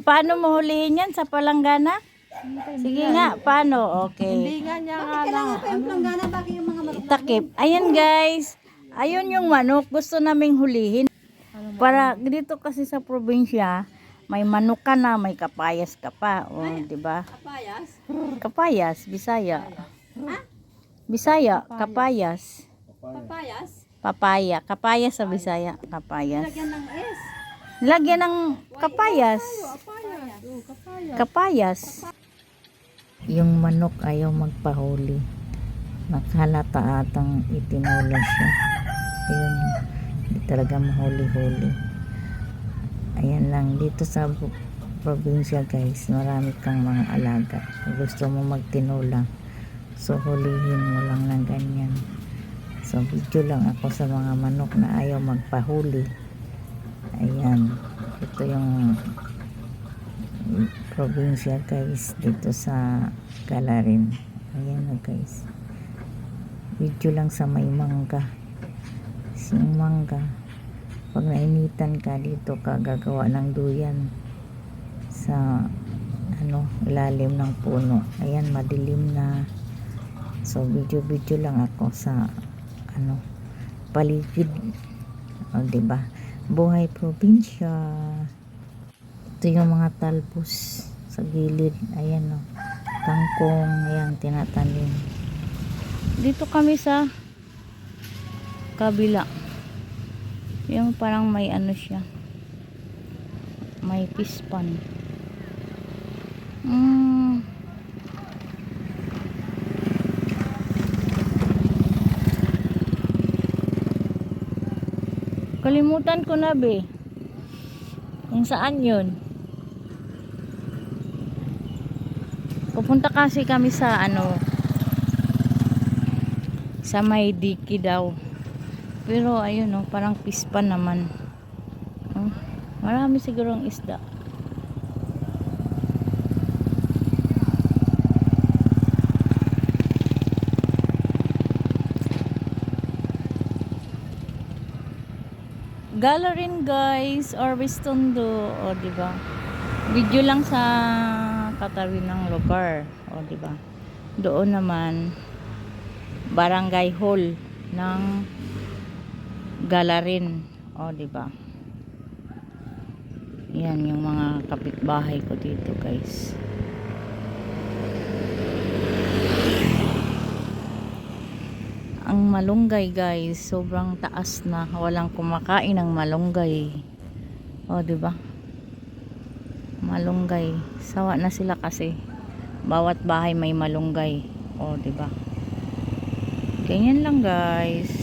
paano mo hulihin yan sa palanggana? Sige nga, paano? Okay. Hindi nga niya nga lang. Ano, Takip. Ayan guys. Ayun yung manok. Gusto naming hulihin. Para dito kasi sa probinsya, may manok ka na, may kapayas ka pa. O, di ba? Kapayas? Kapayas, Bisaya. Bisaya, kapayas. Papayas? Papaya. Kapayas sa Bisaya. Kapayas. Lagyan ng S. Lagyan ng kapayas. kapayas. Yung manok ayaw magpahuli. Nakahalata atang itinula siya. Ayun, hindi talaga mahuli-huli. Ayan lang, dito sa probinsya guys, marami kang mga alaga. Gusto mo magtinula, so hulihin mo lang ng ganyan. So video lang ako sa mga manok na ayaw magpahuli. Ayan, ito yung probinsya guys dito sa Galarin. Ayan na guys. Video lang sa may mangga. Yung mangga. Pag nainitan ka dito ka gagawa ng duyan sa ano ilalim ng puno. Ayan madilim na. So video video lang ako sa ano paligid. O diba buhay probinsya ito yung mga talbos sa gilid. Ayan o. Kangkong. Ayan, tinatanim. Dito kami sa kabila. Yung parang may ano siya. May pispan. Kalimutan ko na be. Kung saan yun? Pupunta kasi kami sa ano sa may diki daw. Pero ayun oh, parang pispan naman. Oh, marami sigurong isda. Galarin guys or Wistondo o di ba? Video lang sa katabi ng lugar o di ba? Doon naman barangay hall ng Galarin o di ba? Yan yung mga kapitbahay ko dito guys. Ang malunggay guys sobrang taas na. Walang kumakain ng malunggay. O di ba? Malunggay. Sawa na sila kasi. Bawat bahay may malunggay. O di ba? Ganyan lang guys